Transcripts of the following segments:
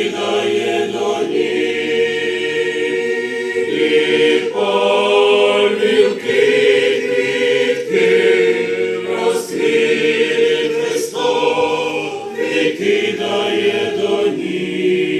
сідає до ніг, і помілки квітки розквіт до ніг.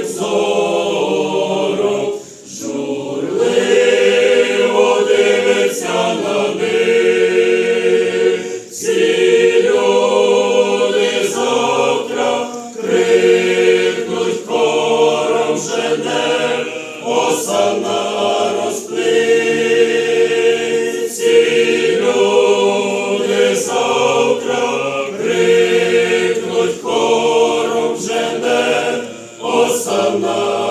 жене, осана розплиці, люди завтра крикнуть кором жене, осана.